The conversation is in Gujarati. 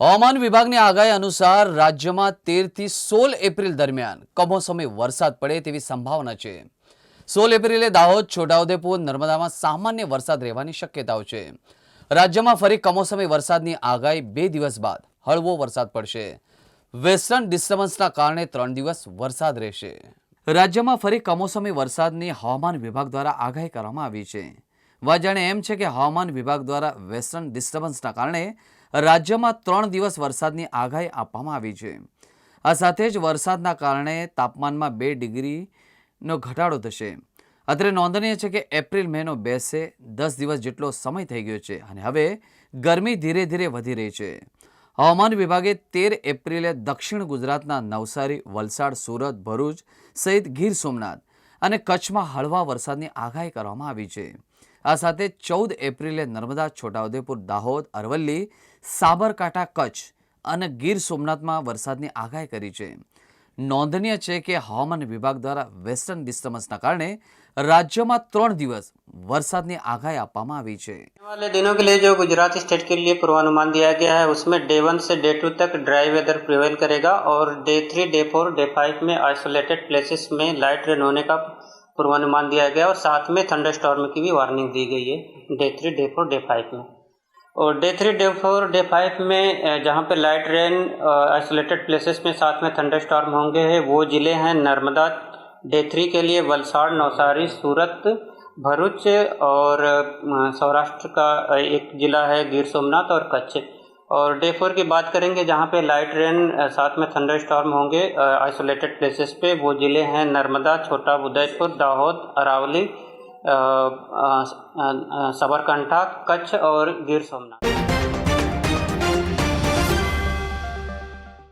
હવામાન વિભાગની આગાહી અનુસાર રાજ્યમાં તેરથી સોળ એપ્રિલ દરમિયાન કમોસમી વરસાદ પડે તેવી સંભાવના છે સોળ એપ્રિલે દાહોદ છોટાઉદેપુર નર્મદામાં સામાન્ય વરસાદ રહેવાની શક્યતાઓ છે રાજ્યમાં ફરી કમોસમી વરસાદની આગાહી બે દિવસ બાદ હળવો વરસાદ પડશે વેસ્ટર્ન ડિસ્ટર્બન્સના કારણે ત્રણ દિવસ વરસાદ રહેશે રાજ્યમાં ફરી કમોસમી વરસાદની હવામાન વિભાગ દ્વારા આગાહી કરવામાં આવી છે વાજાણે એમ છે કે હવામાન વિભાગ દ્વારા વેસ્ટર્ન ડિસ્ટર્બન્સના કારણે રાજ્યમાં ત્રણ દિવસ વરસાદની આગાહી આપવામાં આવી છે આ સાથે જ વરસાદના કારણે તાપમાનમાં બે ડિગ્રીનો ઘટાડો થશે અત્રે નોંધનીય છે કે એપ્રિલ મહિનો બેસે દસ દિવસ જેટલો સમય થઈ ગયો છે અને હવે ગરમી ધીરે ધીરે વધી રહી છે હવામાન વિભાગે તેર એપ્રિલે દક્ષિણ ગુજરાતના નવસારી વલસાડ સુરત ભરૂચ સહિત ગીર સોમનાથ અને કચ્છમાં હળવા વરસાદની આગાહી કરવામાં આવી છે આ સાથે 14 એપ્રિલે नर्मदा છોટાઉદેપુર દાહોદ અરવલ્લી સાબરકાટા કચ્છ અને ગીર સોમનાથમાં વરસાદની આગાહી કરી છે નોંધનિય છે કે હવામાન વિભાગ દ્વારા વેસ્ટર્ન ડિસ્ટર્બન્સના કારણે રાજ્યમાં 3 દિવસ વરસાદની આગાહી આપવામાં આવી છે આવલે દિવસો کے لیے جو ગુજરાત اسٹیٹ کے لیے پروانہمان دیا گیا ہے اس میں Day 1 سے Day 2 تک ڈرائی ویذر પ્રવેલ કરેગા اور Day 3 Day 4 Day 5 میں isolated places મે લાઇટ રેન હોને કા पूर्वानुमान दिया गया और साथ में थंडर स्टॉर्म की भी वार्निंग दी गई है day three day four day five में और day three day four day five में जहाँ पे लाइट रेन आइसोलेटेड प्लेसेस में साथ में थंडर स्टॉर्म होंगे है वो ज़िले हैं नर्मदा डे थ्री के लिए वलसाड़ नौसारी सूरत भरूच और सौराष्ट्र का एक ज़िला है गिर सोमनाथ और कच्छ और डे फोर की बात करेंगे जहाँ पे लाइट रेन साथ में थंडर स्टॉर्म होंगे आइसोलेटेड प्लेसेस पे वो ज़िले हैं नर्मदा छोटा उदयपुर दाहोद अरावली सबरकंठा कच्छ और गिर सोमनाथ